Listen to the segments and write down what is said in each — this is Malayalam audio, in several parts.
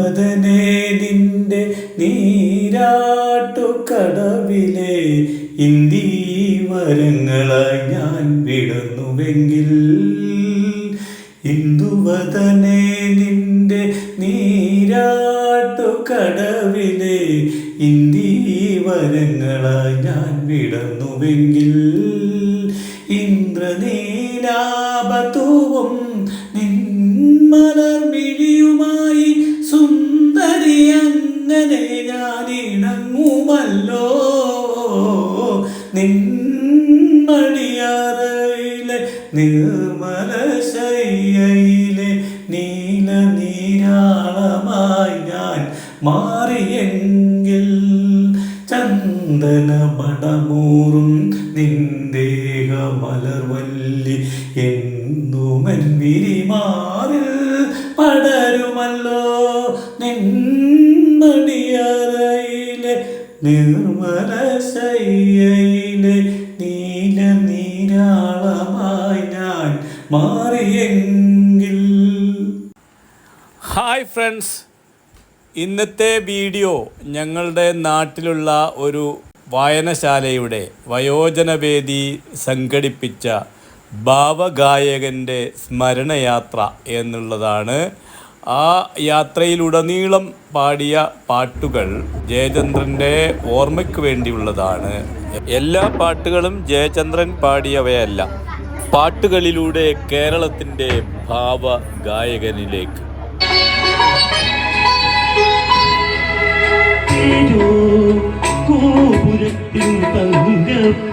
ഇന്ദുവദനെ നിന്റെ നീരാട്ടു നീരാട്ടുകടവിലെ ഇന്ദീവരങ്ങളായി ഞാൻ വിടുന്നുവെങ്കിൽ ഇന്ദുവതനെ നിന്റെ നീരാട്ടു നീരാട്ടുകടവിലെ ഇന്ദീവരങ്ങളായി ഞാൻ വിടുന്നുവെങ്കിൽ നിർമ്മല ശയ്യയിലെ നീല നീരാളമായി ഞാൻ മാറിയെങ്കിൽ. Hi friends. ഇന്നത്തെ വീഡിയോ ഞങ്ങളുടെ നാട്ടിലുള്ള ഒരു വായനശാലയുടെ വയോജനവേദി സംഘടിപ്പിച്ച ഭാവഗായകന്റെ സ്മരണയാത്ര എന്നുള്ളതാണ് ആ യാത്രയിലുടനീളം പാടിയ പാട്ടുകൾ ജയചന്ദ്രന്റെ ഓർമ്മയ്ക്ക് വേണ്ടിയുള്ളതാണ്. എല്ലാ പാട്ടുകളും ജയചന്ദ്രൻ പാടിയവയല്ല. പാട്ടുകളിലൂടെ കേരളത്തിന്റെ ഭാവ ഗായകനിലേക്ക് ഗോപുരത്തിൻ തങ്കപ്പടവിലും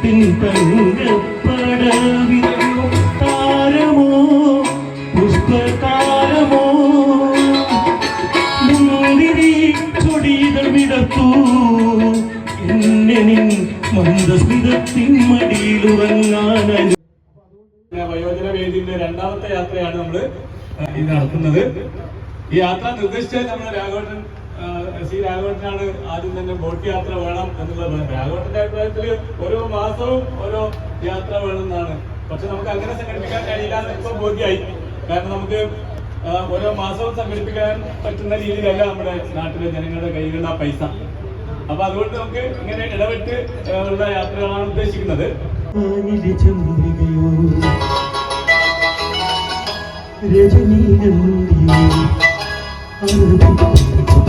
ഗോപുരത്തിൻ തങ്കപ്പടവിലും താരമോ? പുഷ്പകാലമോ? മുന്തിരി ചൊടികൾ വിടത്തു എന്നെ നിൻ മന്ദസ്മിതത്തിൻ മടിയിലുറങ്ങാൻ വയോജന വേദിയുടെ രണ്ടാമത്തെ യാത്രയാണ് നമ്മൾ ഈ നടത്തുന്നത്. ഈ യാത്ര നിർദ്ദേശിച്ചത് നമ്മുടെ രാഘവട്ടൻ ആ, സി രാഘവട്ടനാണ് ആദ്യം തന്നെ ബോട്ട് യാത്ര വേണം എന്നുള്ളത് രാഘവട്ടന്റെ അഭിപ്രായത്തിൽ ഓരോ മാസവും ഓരോ യാത്ര വേണം എന്നാണ് പക്ഷെ നമുക്ക് അങ്ങനെ സംഘടിപ്പിക്കാൻ കഴിയില്ല എന്ന് ഇപ്പൊ ബോധ്യമായി. കാരണം നമുക്ക് ഓരോ മാസവും സംഘടിപ്പിക്കാൻ പറ്റുന്ന രീതിയിലല്ല നമ്മുടെ നാട്ടിലെ ജനങ്ങളുടെ കയ്യിലുള്ള പൈസ. അപ്പൊ അതുകൊണ്ട് നമുക്ക് ഇങ്ങനെ ഇടപെട്ട് ഉള്ള യാത്രകളാണ് ഉദ്ദേശിക്കുന്നത്. ആനിലെ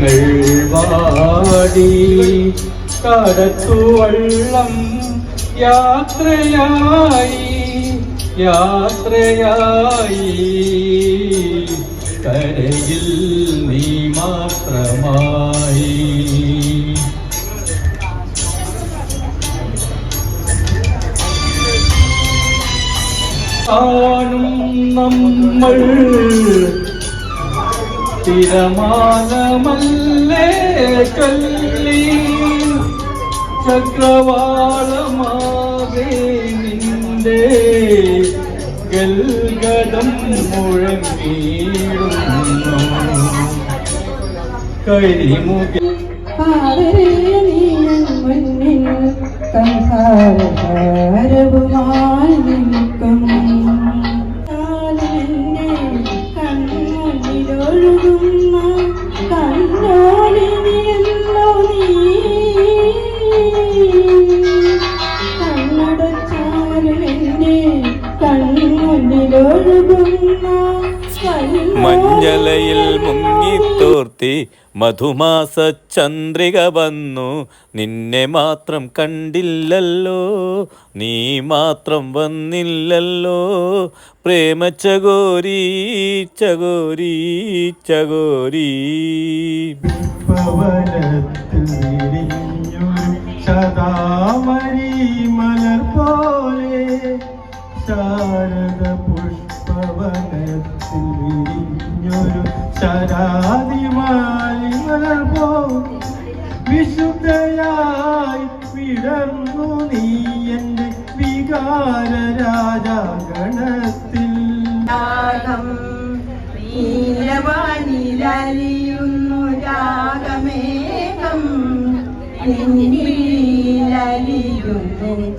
കരങ്ങൾ വാടി കടത്തു വള്ളം യാത്രയായി യാത്രയായി. കരയിൽ നീ മാത്രമായി. കാണും നമ്മൾ തിരമാലമല്ലേ കല്ലി? ചക്രവാളമാകെ നിന്റെ ഗൽഗതം മുഴങ്ങിയിടുന്നു മുന്നിൽ സംസാരഭാരവുമായി മഞ്ഞലയിൽ മുങ്ങിത്തോർത്തി മധുമാസ ചന്ദ്രിക വന്നു. നിന്നെ മാത്രം കണ്ടില്ലല്ലോ നീ മാത്രം വന്നില്ലല്ലോ. പ്രേമ ചകോരി ചകോരി പവനത്തിൽ സദാ ശതാമരി മലർ പോലെ ശാരദ പുഷ്പവനത്തിൽ വിരിഞ്ഞൊരു ശരാതിമാലി മലർ പോലെ വിശുദ്ധയായി വിടർന്നു നീ എന്റെ വികാര രാജാഗണത്തിൽ. രാഗം രാഗമേകം ലലിയുന്നു ജീവമേകം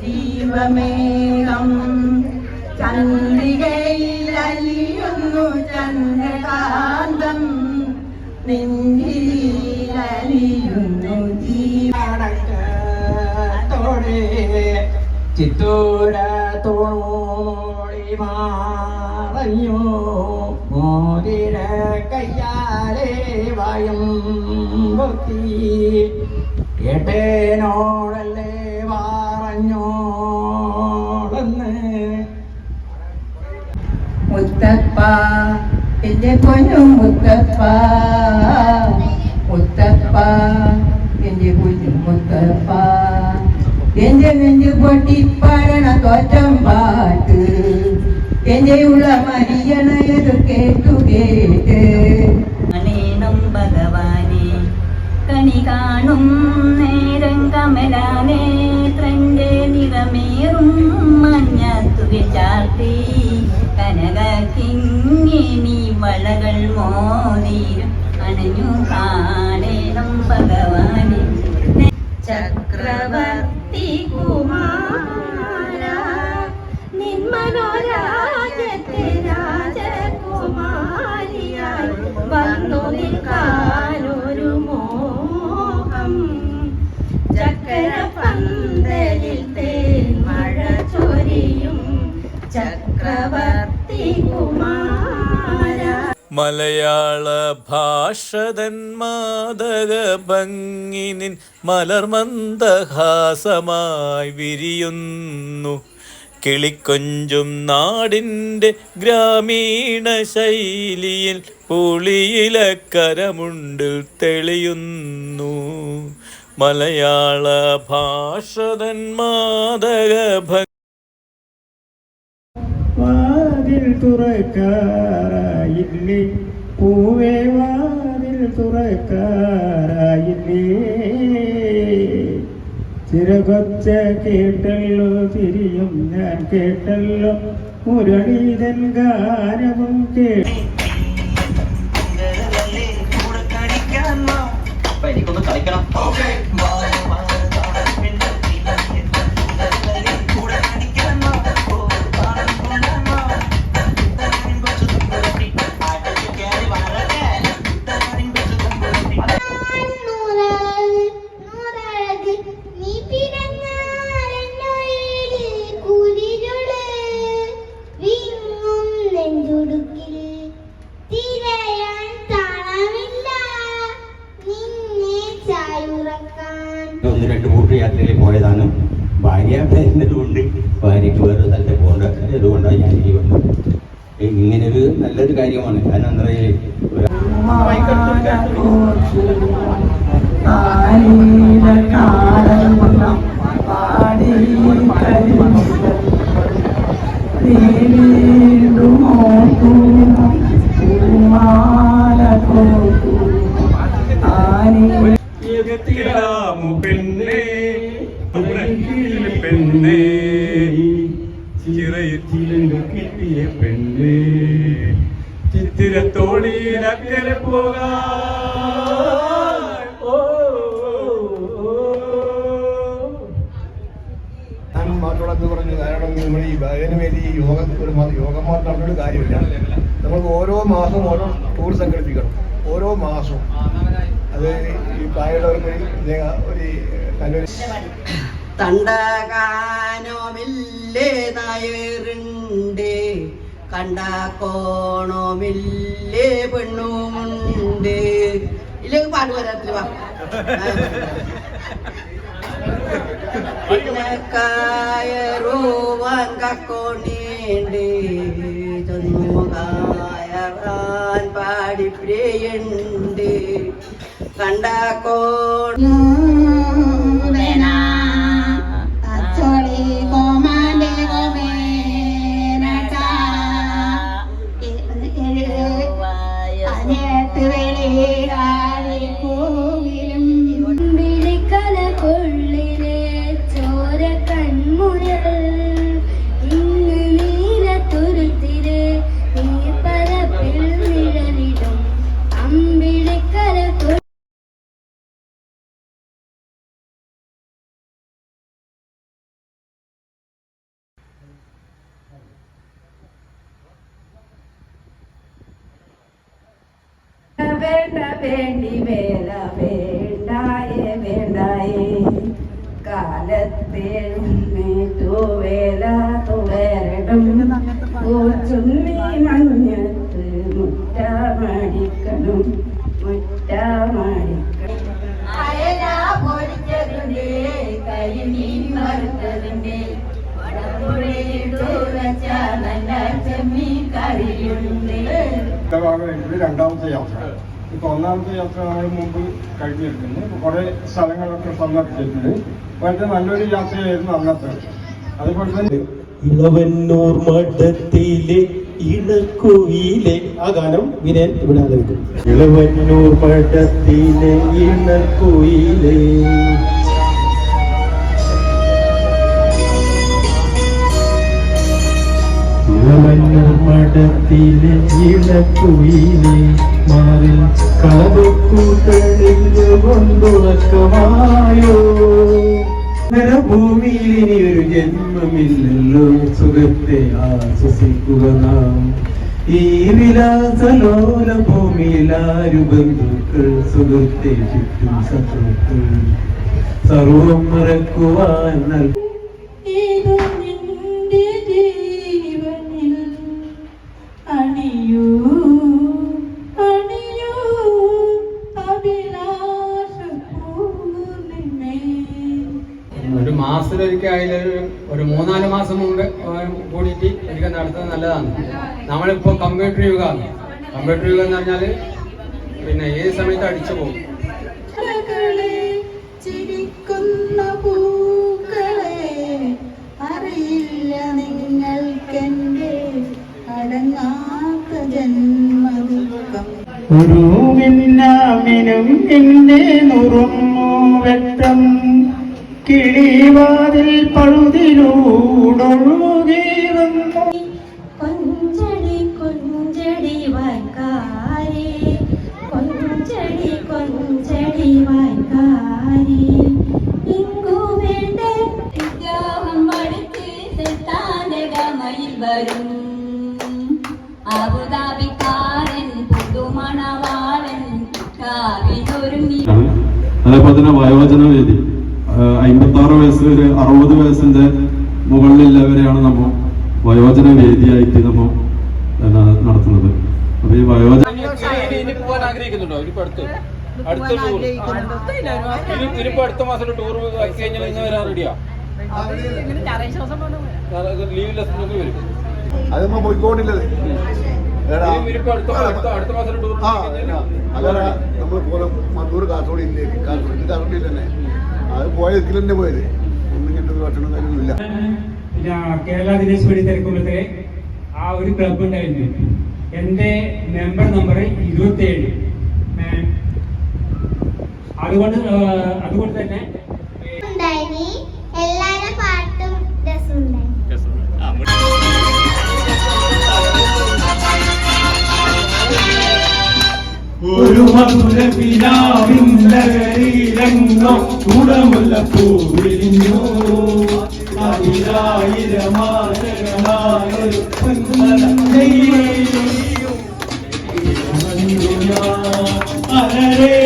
ജീവമേഘം. ചന്ദ്രികയിലലിയുന്നു ചന്ദ്രകാന്തം നിന്നിലലിയുന്നു ജീവനത്തോടെ ചിത്തൂര തോളി മാറഞ്ഞു മോതിര കയ്യാലേ വയം ഭക്തി എട്ടേനോടല്ലേ മുത്തപ്പ എന്റെ പൊന്നു മുത്തപ്പ. മുത്തപ്പ എന്റെ പൊന്നു മുത്തപ്പ. എന്റെ നെഞ്ചു പൊട്ടിപ്പാടണ തോറ്റം പാട്ട്. എന്റെ ഉള്ള മരിയണയത് കേട്ടു കേട്ട്. കാണേണം ഭഗവാനെ കണി കാണും നേരം കമലാനേത്രന്റെ നിറമേറും മഞ്ഞത്തുകി കനക വളകൾ മോതിരും അണഞ്ഞു കാണേണം ഭഗവാനെ. ചക്രവർത്തി കുമാര നിന്മനോരാജത്തെ രാജകുമാരിയായി വന്നു നിൽക്കാനൊരു മോഹം. ചക്രപന്തലിൽ തേൻ മഴ ചൊരിയും ചക്രവർത്തി മലയാള ഭാഷതൻ മാതക ഭംഗിനിൻ മലർമന്ദഹാസമായി വിരിയുന്നു. കിളിക്കൊഞ്ചും നാടിന്റെ ഗ്രാമീണ ശൈലിയിൽ പുളിയിലക്കരമുണ്ട് തെളിയുന്നു. മലയാള ഭാഷതൻ മാതക വാതിൽ തുറക്കാറായില്ലേ? പൂവേ വാതിൽ തുറക്കാറായില്ലേ? ചിരകൊച്ച കേട്ടല്ലോ തിരിയും ഞാൻ കേട്ടല്ലോ മുരളീതൻ ഗാനവും കേട്ടു. എനിക്കൊന്ന് കളിക്കണം. നെഞ്ചുടുക്കിൽ തിരയാൻ താളമില്ല. നിന്നെ ചായുറക്കാൻ ഒന്ന് രണ്ട് മൂന്ന് യാത്രയിൽ പോയതാണ്. ഭാര്യ വരുന്നതുകൊണ്ട് ഭാര്യയ്ക്ക് വേറെ സ്ഥലത്ത് പോകേണ്ട അതുകൊണ്ടാണ് ഞാൻ ഈ വന്നു ഇങ്ങനെ ഒരു നല്ലൊരു കാര്യമാണ് കാരണം എന്താ എത്തിടാമു പെണ്ണേ പെണ്ണേ. ചിറയിൽ ചിലങ്ക കിട്ടിയ പെണ്ണേ. ചിത്തിരത്തോടിയിലക്കരെ പോകാൻ സംഘടിപ്പിക്കണം. ഓരോ മാസവും. അത് ഈ പ്രായമുള്ളവർക്ക് ഒരു നല്ലൊരു പെണ്ണുമുണ്ട്. ഇല്ലെങ്കിൽ പാട്ട് വരാത്തില്ല വാ. പിന്നെ കയറുവാൻ കക്കോണിണ്ട് ചെന്നു കയറാൻ പാടിപ്രിയുണ്ട് വേണ്ട വേണ്ടി വേല വേണ്ടായേ വേണ്ടായേ. കാലത്തേറ്റു വേല തുവരടും ചുണ്ണി മഞ്ഞത്ത് മുറ്റമടിക്കണം മുറ്റമടിക്കണം. അയല പൊരിച്ചതിന്റെ കരിമീൻ വെച്ച നല്ല ചെമ്മീൻ കറിയുണ്ട്. രണ്ടാമത്തെ യാത്ര. ഇപ്പൊ ഒന്നാമത്തെ യാത്ര നമ്മൾ മുമ്പ് കഴിഞ്ഞിരിക്കുന്നു. കുറെ സ്ഥലങ്ങളൊക്കെ സന്ദർശിച്ചിട്ടുണ്ട്. വളരെ നല്ലൊരു യാത്രയായിരുന്നു അന്നത്തെ. അതുപോലെ തന്നെ ഇളവന്നൂർ മഠത്തിലെ ഇണക്കുയിലെ ആ ഗാനം വിനയൻ ഇവിടെ ഇളവന്നൂർ മഠത്തിലെ ഇണക്കുയിലെ മഠത്തിലെ ഇണക്കുയിലെ മാറിൽ കളവക്കൂട്ടണിഞ്ഞു കൊണ്ടുറക്കമായോ ഭൂമിയിൽ ഇനി ഒരു ജന്മമില്ലല്ലോ. സുഖത്തെ ആശ്വസിക്കുക നാം. ഈ വിലാസലോല ഭൂമിയിൽ ആരു ബന്ധുക്കൾ? സുഖത്തെ ചുറ്റും ശത്രുക്കൾ. സർവം മറക്കുവാൻ നൽ മാസത്തിലൊരിക്കൽ അതിലൊരു ഒരു മൂന്നാൽ മാസം മുമ്പ് കൂടിയിട്ട് എനിക്ക് നടത്തുന്നത് നല്ലതാണ്. നമ്മളിപ്പോൾ കമ്പ്യൂട്ടർ യുഗമാണ്. കമ്പ്യൂട്ടർ യുഗം എന്ന് പറഞ്ഞാൽ പിന്നെ ഏത് സമയത്ത് അടിച്ചു പോകും ും. എന്റെ നുറും അറിയില്ല നിങ്ങൾക്കെന്റെ അടങ്ങാത്ത ജന്മദുഃഖം. ഒരു മിന്നാമിനും എന്നെ നുറുങ്ങു വെട്ടം കിളിവാതിൽ പഴുതിലൂടൊഴുകി വന്നു. കൊഞ്ചടി കൊഞ്ചടി വായ്ക്കാരി. കൊഞ്ചടി കൊഞ്ചടി വായ്ക്കാരി. വരും. അബുദാബിക്കാരൻ പുതുമണവാളൻ കാവിലൊരുങ്ങി. അതേപോലെ തന്നെ വയോജന വേദി. അമ്പത്തി ആറ് വയസ്സ് ഒരു അറുപത് വയസ്സിന്റെ മുകളിലുള്ളവരെയാണ് നമ്മൾ വയോജന വേദിയായിട്ട് നമ്മൾ നടത്തുന്നത്. അപ്പൊ ഈ വയോജന പോകാൻ ആഗ്രഹിക്കുന്നുണ്ടോ? ഇനിയിപ്പോ അടുത്ത്? മാസം ടൂർ. കഴിഞ്ഞാൽ ഇന്ന് വരാൻ റെഡിയാ വരും. അത് പോയിക്കൊണ്ടില്ലത് അടുത്ത മാസം ടൂർ നമ്മൾ പോലെ മധൂർ കാസർഗോഡ് ഇല്ലേ? കാസർഗോഡ് കാസർഗോഡ് തന്നെ അത് പോയ ഇതിൽ തന്നെ പോയത്. ഒന്നും കിട്ടുന്ന ഭക്ഷണം കാര്യമൊന്നുമില്ല. പിന്നെ കേരള ദിനേശ് പടി തിരക്കുമ്പത്തെ ആ ഒരു ക്ലബ് ഉണ്ടായിരുന്നു. എന്റെ മെമ്പർ നമ്പർ ഇരുപത്തേഴ്. അതുകൊണ്ട് ആ, അതുകൊണ്ട് തന്നെ മധുരപിലാവിന്തരീരങ്ങോ ചൂടമുല്ല പൂവിരിഞ്ഞു ആയിരായിരമാരകളായൊരു പൊന്മല നെയ്യും അരരേ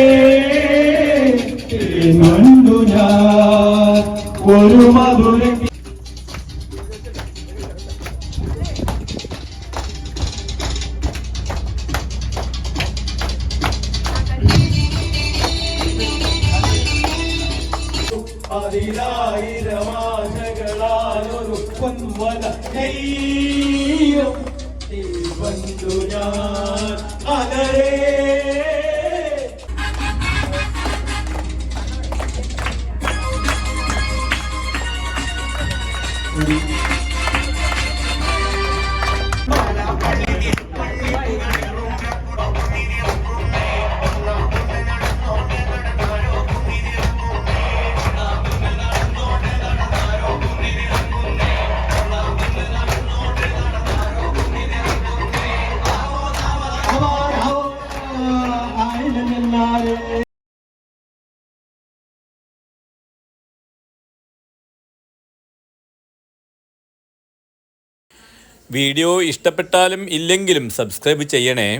അതിരായിരമാശകളാലൊരു പൊൻവല നെയ്യും തീ ബന്ധു ഞാൻ അതരേ വീഡിയോ ഇഷ്ടപ്പെട്ടാലും ഇല്ലെങ്കിലും സബ്സ്ക്രൈബ് ചെയ്യണേ.